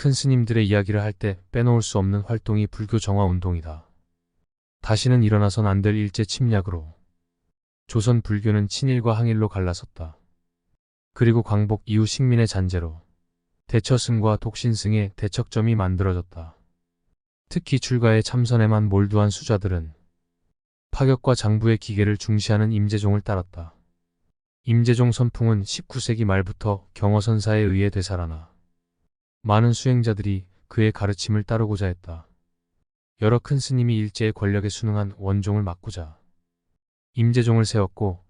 큰 스님들의 이야기를 할 때 빼놓을 수 없는 활동이 불교 정화 운동이다. 다시는 일어나선 안 될 일제 침략으로 조선 불교는 친일과 항일로 갈라섰다. 그리고 광복 이후 식민의 잔재로 대처승과 독신승의 대척점이 만들어졌다. 특히 출가에 참선에만 몰두한 수자들은 파격과 장부의 기계를 중시하는 임재종을 따랐다. 임재종 선풍은 19세기 말부터 경허선사에 의해 되살아나 많은 수행자들이 그의 가르침을 따르고자 했다. 여러 큰 스님이 일제의 권력에 순응한 원종을 막고자 임재종을 세웠고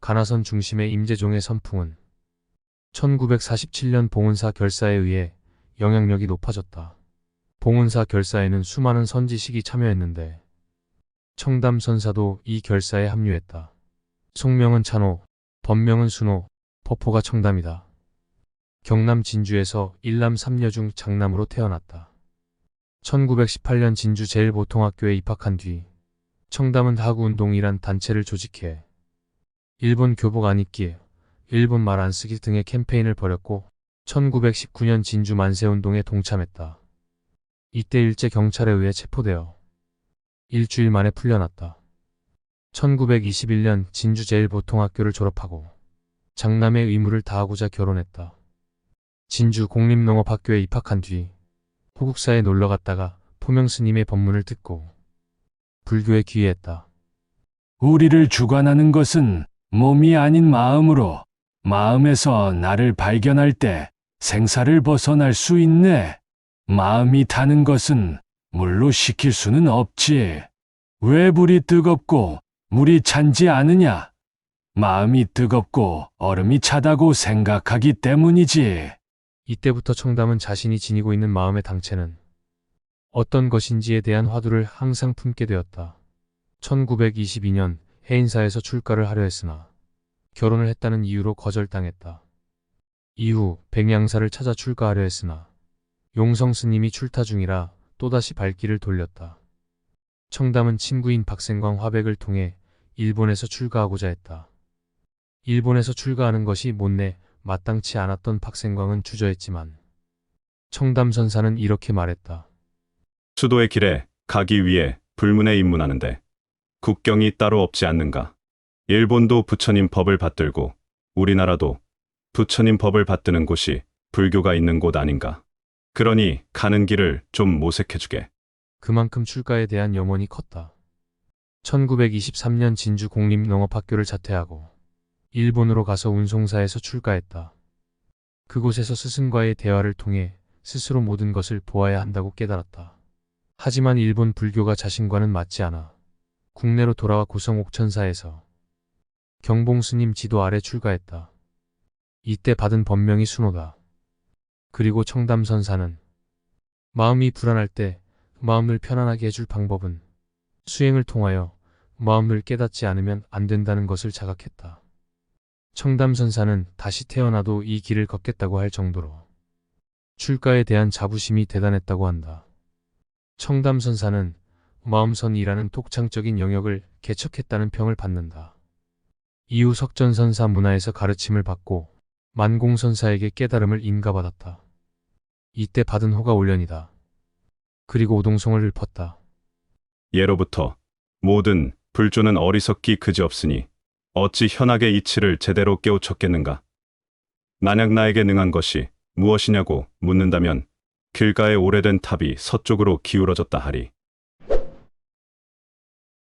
가나선 중심의 임재종의 선풍은 1947년 봉은사 결사에 의해 영향력이 높아졌다. 봉은사 결사에는 수많은 선지식이 참여했는데 청담 선사도 이 결사에 합류했다. 속명은 찬호, 법명은 순호, 법호가 청담이다. 경남 진주에서 일남 삼녀 중 장남으로 태어났다. 1918년 진주 제일보통학교에 입학한 뒤 청담은 하구운동이란 단체를 조직해 일본 교복 안 입기, 일본 말 안 쓰기 등의 캠페인을 벌였고 1919년 진주 만세운동에 동참했다. 이때 일제 경찰에 의해 체포되어 일주일 만에 풀려났다. 1921년 진주 제일보통학교를 졸업하고 장남의 의무를 다하고자 결혼했다. 진주 공립농업학교에 입학한 뒤 호국사에 놀러 갔다가 포명스님의 법문을 듣고 불교에 귀의했다. 우리를 주관하는 것은 몸이 아닌 마음으로 마음에서 나를 발견할 때 생사를 벗어날 수 있네. 마음이 타는 것은 물로 식힐 수는 없지. 왜 불이 뜨겁고 물이 찬지 않으냐? 마음이 뜨겁고 얼음이 차다고 생각하기 때문이지. 이때부터 청담은 자신이 지니고 있는 마음의 당체는 어떤 것인지에 대한 화두를 항상 품게 되었다. 1922년 해인사에서 출가를 하려 했으나 결혼을 했다는 이유로 거절당했다. 이후 백양사를 찾아 출가하려 했으나 용성 스님이 출타 중이라 또다시 발길을 돌렸다. 청담은 친구인 박생광 화백을 통해 일본에서 출가하고자 했다. 일본에서 출가하는 것이 못내 마땅치 않았던 박생광은 주저했지만 청담 선사는 이렇게 말했다. 수도의 길에 가기 위해 불문에 입문하는데 국경이 따로 없지 않는가? 일본도 부처님 법을 받들고 우리나라도 부처님 법을 받드는 곳이 불교가 있는 곳 아닌가? 그러니 가는 길을 좀 모색해주게. 그만큼 출가에 대한 염원이 컸다. 1923년 진주 공립농업학교를 자퇴하고 일본으로 가서 운송사에서 출가했다. 그곳에서 스승과의 대화를 통해 스스로 모든 것을 보아야 한다고 깨달았다. 하지만 일본 불교가 자신과는 맞지 않아 국내로 돌아와 고성 옥천사에서 경봉 스님 지도 아래 출가했다. 이때 받은 법명이 순호다. 그리고 청담 선사는 마음이 불안할 때 마음을 편안하게 해줄 방법은 수행을 통하여 마음을 깨닫지 않으면 안 된다는 것을 자각했다. 청담 선사는 다시 태어나도 이 길을 걷겠다고 할 정도로 출가에 대한 자부심이 대단했다고 한다. 청담 선사는 마음선이라는 독창적인 영역을 개척했다는 평을 받는다. 이후 석전선사 문화에서 가르침을 받고 만공선사에게 깨달음을 인가받았다. 이때 받은 호가 올련이다. 그리고 오동성을 읊었다. 예로부터 모든 불조는 어리석기 그지없으니 어찌 현악의 이치를 제대로 깨우쳤겠는가? 만약 나에게 능한 것이 무엇이냐고 묻는다면 길가의 오래된 탑이 서쪽으로 기울어졌다 하리.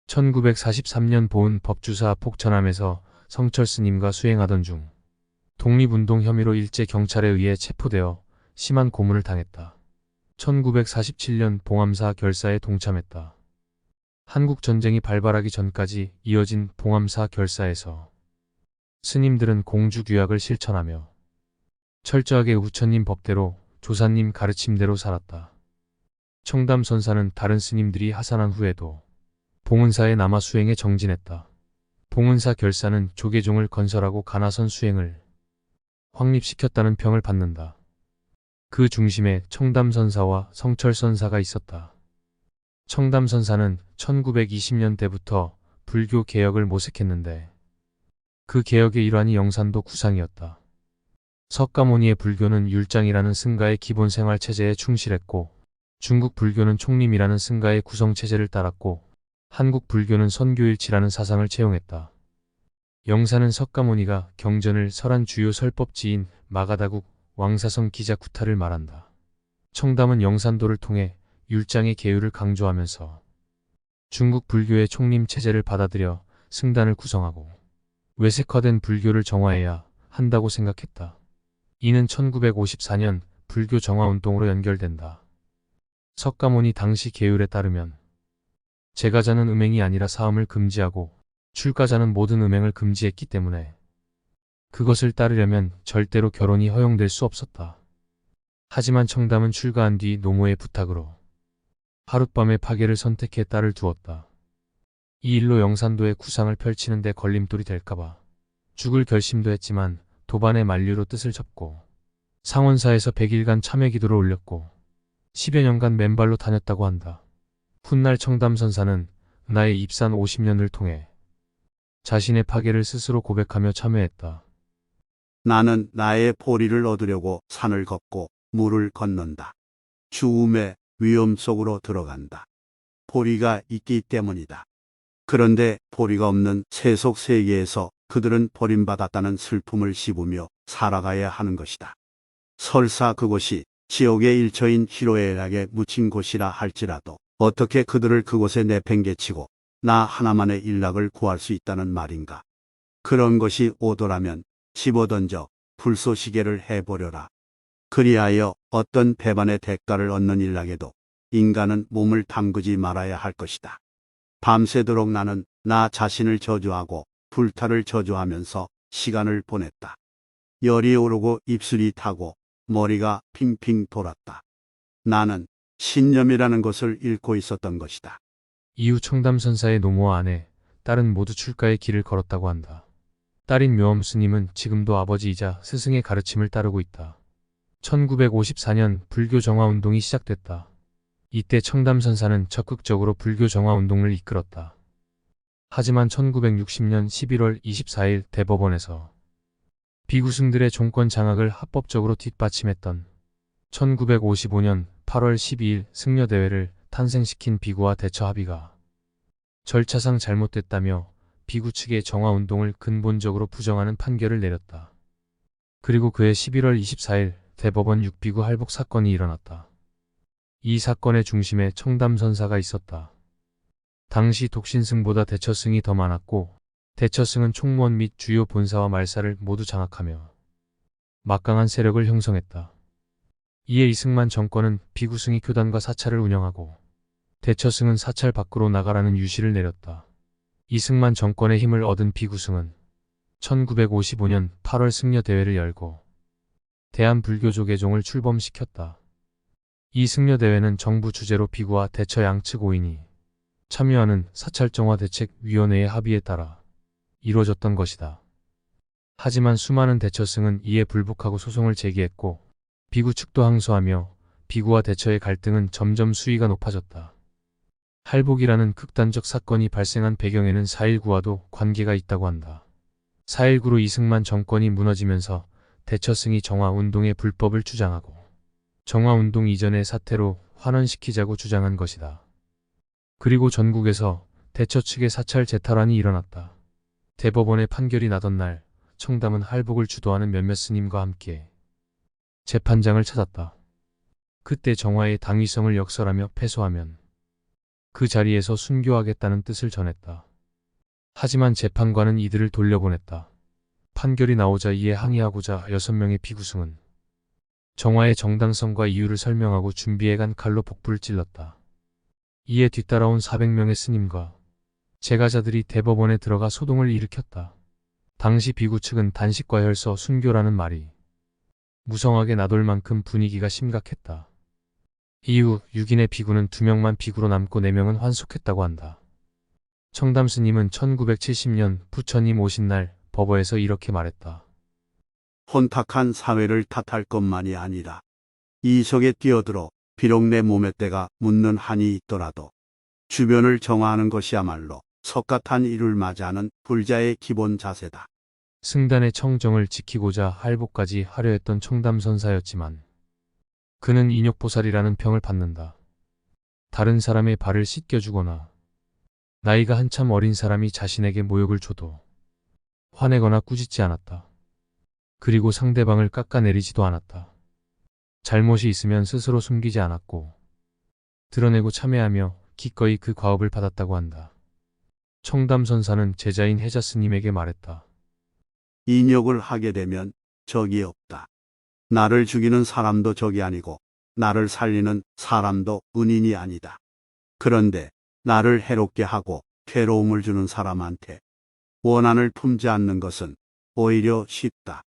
1943년 보은 법주사 폭천함에서 성철 스님과 수행하던 중 독립운동 혐의로 일제 경찰에 의해 체포되어 심한 고문을 당했다. 1947년 봉암사 결사에 동참했다. 한국 전쟁이 발발하기 전까지 이어진 봉암사 결사에서 스님들은 공주 규약을 실천하며 철저하게 우천님 법대로 조사님 가르침대로 살았다. 청담 선사는 다른 스님들이 하산한 후에도 봉은사에 남아 수행에 정진했다. 봉은사 결사는 조계종을 건설하고 가나선 수행을 확립시켰다는 평을 받는다. 그 중심에 청담 선사와 성철 선사가 있었다. 청담선사는 1920년대부터 불교 개혁을 모색했는데 그 개혁의 일환이 영산도 구상이었다. 석가모니의 불교는 율장이라는 승가의 기본 생활 체제에 충실했고 중국 불교는 총림이라는 승가의 구성 체제를 따랐고 한국 불교는 선교일치라는 사상을 채용했다. 영사는 석가모니가 경전을 설한 주요 설법지인 마가다국 왕사성 기자 쿠타를 말한다. 청담은 영산도를 통해 율장의 계율을 강조하면서 중국 불교의 총림 체제를 받아들여 승단을 구성하고 외색화된 불교를 정화해야 한다고 생각했다. 이는 1954년 불교 정화 운동으로 연결된다. 석가모니 당시 계율에 따르면 제가자는 음행이 아니라 사음을 금지하고 출가자는 모든 음행을 금지했기 때문에 그것을 따르려면 절대로 결혼이 허용될 수 없었다. 하지만 청담은 출가한 뒤 노모의 부탁으로 하룻밤에 파괴를 선택해 딸을 두었다. 이 일로 영산도의 구상을 펼치는데 걸림돌이 될까봐 죽을 결심도 했지만 도반의 만류로 뜻을 접고 상원사에서 100일간 참회 기도를 올렸고 10여 년간 맨발로 다녔다고 한다. 훗날 청담선사는 나의 입산 50년을 통해 자신의 파괴를 스스로 고백하며 참회했다. 나는 나의 보리를 얻으려고 산을 걷고 물을 건넌다. 죽음의 위험 속으로 들어간다. 보리가 있기 때문이다. 그런데 보리가 없는 세속 세계에서 그들은 버림받았다는 슬픔을 씹으며 살아가야 하는 것이다. 설사 그곳이 지옥의 일처인 히로에락에 묻힌 곳이라 할지라도 어떻게 그들을 그곳에 내팽개치고 나 하나만의 일락을 구할 수 있다는 말인가. 그런 것이 오더라면 집어던져 불쏘시개를 해보려라. 그리하여 어떤 배반의 대가를 얻는 일락에도 인간은 몸을 담그지 말아야 할 것이다. 밤새도록 나는 나 자신을 저주하고 불타를 저주하면서 시간을 보냈다. 열이 오르고 입술이 타고 머리가 핑핑 돌았다. 나는 신념이라는 것을 잃고 있었던 것이다. 이후 청담선사의 노모와 아내, 딸은 모두 출가의 길을 걸었다고 한다. 딸인 묘엄 스님은 지금도 아버지이자 스승의 가르침을 따르고 있다. 1954년 불교 정화 운동이 시작됐다. 이때 청담선사는 적극적으로 불교 정화 운동을 이끌었다. 하지만 1960년 11월 24일 대법원에서 비구승들의 종권 장악을 합법적으로 뒷받침했던 1955년 8월 12일 승려대회를 탄생시킨 비구와 대처 합의가 절차상 잘못됐다며 비구 측의 정화 운동을 근본적으로 부정하는 판결을 내렸다. 그리고 그해 11월 24일 대법원 6비구 할복 사건이 일어났다. 이 사건의 중심에 청담선사가 있었다. 당시 독신승보다 대처승이 더 많았고 대처승은 총무원 및 주요 본사와 말사를 모두 장악하며 막강한 세력을 형성했다. 이에 이승만 정권은 비구승이 교단과 사찰을 운영하고 대처승은 사찰 밖으로 나가라는 유시를 내렸다. 이승만 정권의 힘을 얻은 비구승은 1955년 8월 승려 대회를 열고 대한불교조계종을 출범시켰다. 이 승려대회는 정부 주재로 비구와 대처 양측 5인이 참여하는 사찰정화 대책위원회의 합의에 따라 이루어졌던 것이다. 하지만 수많은 대처승은 이에 불복하고 소송을 제기했고 비구 측도 항소하며 비구와 대처의 갈등은 점점 수위가 높아졌다. 할복이라는 극단적 사건이 발생한 배경에는 4.19와도 관계가 있다고 한다. 4.19로 이승만 정권이 무너지면서 대처승이 정화운동의 불법을 주장하고 정화운동 이전의 사태로 환원시키자고 주장한 것이다. 그리고 전국에서 대처 측의 사찰 재탈환이 일어났다. 대법원의 판결이 나던 날 청담은 할복을 주도하는 몇몇 스님과 함께 재판장을 찾았다. 그때 정화의 당위성을 역설하며 패소하면 그 자리에서 순교하겠다는 뜻을 전했다. 하지만 재판관은 이들을 돌려보냈다. 판결이 나오자 이에 항의하고자 여섯 명의 피구승은 정화의 정당성과 이유를 설명하고 준비해간 칼로 복부를 찔렀다. 이에 뒤따라온 400명의 스님과 제가자들이 대법원에 들어가 소동을 일으켰다. 당시 비구 측은 단식과 혈서 순교라는 말이 무성하게 나돌 만큼 분위기가 심각했다. 이후 6인의 비구는 2명만 비구로 남고 4명은 환속했다고 한다. 청담 스님은 1970년 부처님 오신 날 법어에서 이렇게 말했다. 혼탁한 사회를 탓할 것만이 아니라 이 속에 뛰어들어 비록 내 몸의 때가 묻는 한이 있더라도 주변을 정화하는 것이야말로 석가탄 이를 맞이하는 불자의 기본 자세다. 승단의 청정을 지키고자 할복까지 하려 했던 청담선사였지만 그는 인욕보살이라는 평을 받는다. 다른 사람의 발을 씻겨주거나 나이가 한참 어린 사람이 자신에게 모욕을 줘도 화내거나 꾸짖지 않았다. 그리고 상대방을 깎아내리지도 않았다. 잘못이 있으면 스스로 숨기지 않았고 드러내고 참회하며 기꺼이 그 과업을 받았다고 한다. 청담선사는 제자인 해자 스님에게 말했다. 인욕을 하게 되면 적이 없다. 나를 죽이는 사람도 적이 아니고 나를 살리는 사람도 은인이 아니다. 그런데 나를 해롭게 하고 괴로움을 주는 사람한테 원한을 품지 않는 것은 오히려 쉽다.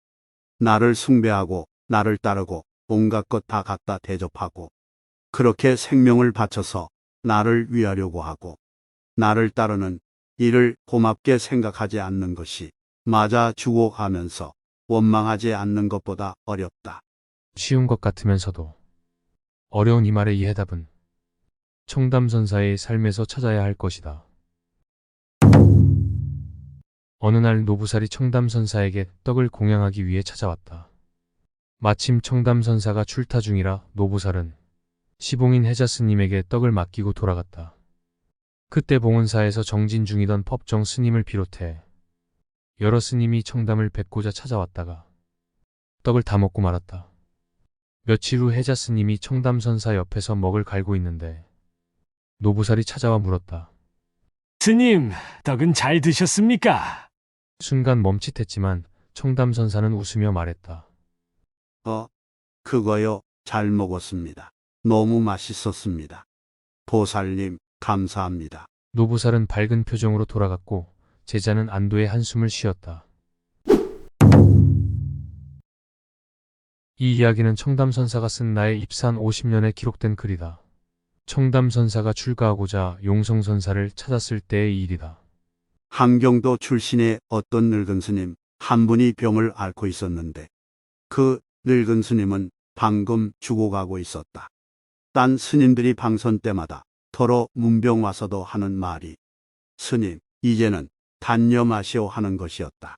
나를 숭배하고 나를 따르고 온갖 것 다 갖다 대접하고 그렇게 생명을 바쳐서 나를 위하려고 하고 나를 따르는 이를 고맙게 생각하지 않는 것이 맞아 죽어가면서 원망하지 않는 것보다 어렵다. 쉬운 것 같으면서도 어려운 이 말의 이 해답은 청담선사의 삶에서 찾아야 할 것이다. 어느 날 노부살이 청담선사에게 떡을 공양하기 위해 찾아왔다. 마침 청담선사가 출타 중이라 노부살은 시봉인 해자 스님에게 떡을 맡기고 돌아갔다. 그때 봉은사에서 정진 중이던 법정 스님을 비롯해 여러 스님이 청담을 뵙고자 찾아왔다가 떡을 다 먹고 말았다. 며칠 후 해자 스님이 청담선사 옆에서 먹을 갈고 있는데 노부살이 찾아와 물었다. 스님, 떡은 잘 드셨습니까? 순간 멈칫했지만 청담선사는 웃으며 말했다. 어, 그거요. 잘 먹었습니다. 너무 맛있었습니다. 보살님, 감사합니다. 노부살은 밝은 표정으로 돌아갔고 제자는 안도의 한숨을 쉬었다. 이 이야기는 청담선사가 쓴 나의 입산 50년에 기록된 글이다. 청담선사가 출가하고자 용성선사를 찾았을 때의 일이다. 함경도 출신의 어떤 늙은 스님 한 분이 병을 앓고 있었는데 그 늙은 스님은 방금 죽어가고 있었다. 딴 스님들이 방선 때마다 더러 문병 와서도 하는 말이 스님 이제는 단녀 마시오 하는 것이었다.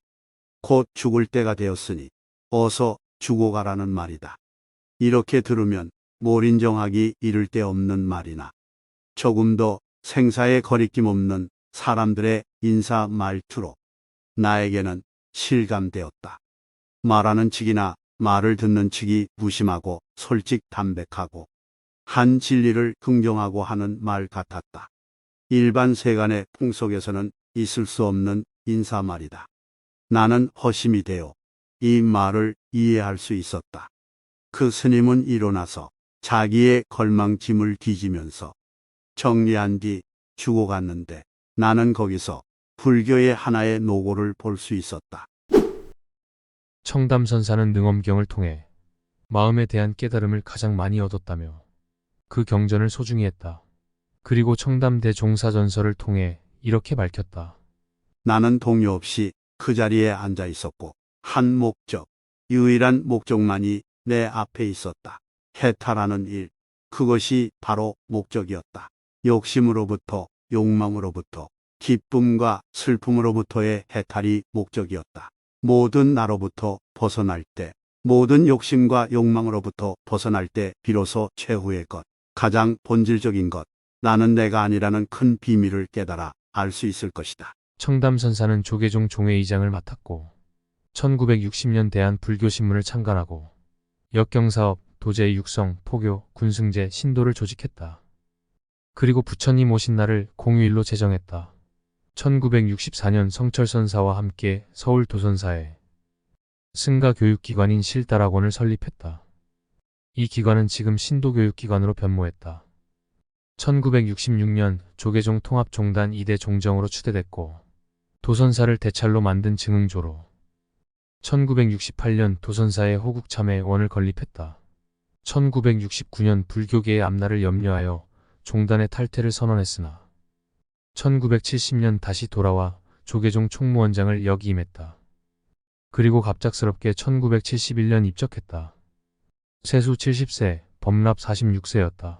곧 죽을 때가 되었으니 어서 죽어가라는 말이다. 이렇게 들으면 몰인정하기 이를 데 없는 말이나 조금 더 생사에 거리낌 없는 사람들의 인사 말투로 나에게는 실감되었다. 말하는 측이나 말을 듣는 측이 무심하고 솔직 담백하고 한 진리를 긍정하고 하는 말 같았다. 일반 세간의 풍속에서는 있을 수 없는 인사말이다. 나는 허심이 되어 이 말을 이해할 수 있었다. 그 스님은 일어나서 자기의 걸망짐을 뒤지면서 정리한 뒤 죽어갔는데 나는 거기서 불교의 하나의 노고를 볼 수 있었다. 청담선사는 능엄경을 통해 마음에 대한 깨달음을 가장 많이 얻었다며 그 경전을 소중히 했다. 그리고 청담대 종사전설을 통해 이렇게 밝혔다. 나는 동요 없이 그 자리에 앉아 있었고 한 목적, 유일한 목적만이 내 앞에 있었다. 해탈하는 일, 그것이 바로 목적이었다. 욕심으로부터, 욕망으로부터, 기쁨과 슬픔으로부터의 해탈이 목적이었다. 모든 나로부터 벗어날 때, 모든 욕심과 욕망으로부터 벗어날 때 비로소 최후의 것, 가장 본질적인 것, 나는 내가 아니라는 큰 비밀을 깨달아 알 수 있을 것이다. 청담선사는 조계종 종회의장을 맡았고 1960년 대한 불교신문을 창간하고 역경사업, 도제 육성, 포교, 군승제, 신도를 조직했다. 그리고 부처님 오신 날을 공휴일로 제정했다. 1964년 성철선사와 함께 서울 도선사에 승가 교육기관인 실다락원을 설립했다. 이 기관은 지금 신도교육기관으로 변모했다. 1966년 조계종 통합종단 2대 종정으로 추대됐고 도선사를 대찰로 만든 증응조로 1968년 도선사의 호국참회 원을 건립했다. 1969년 불교계의 앞날을 염려하여 종단의 탈퇴를 선언했으나 1970년 다시 돌아와 조계종 총무원장을 역임했다. 그리고 갑작스럽게 1971년 입적했다. 세수 70세, 범납 46세였다.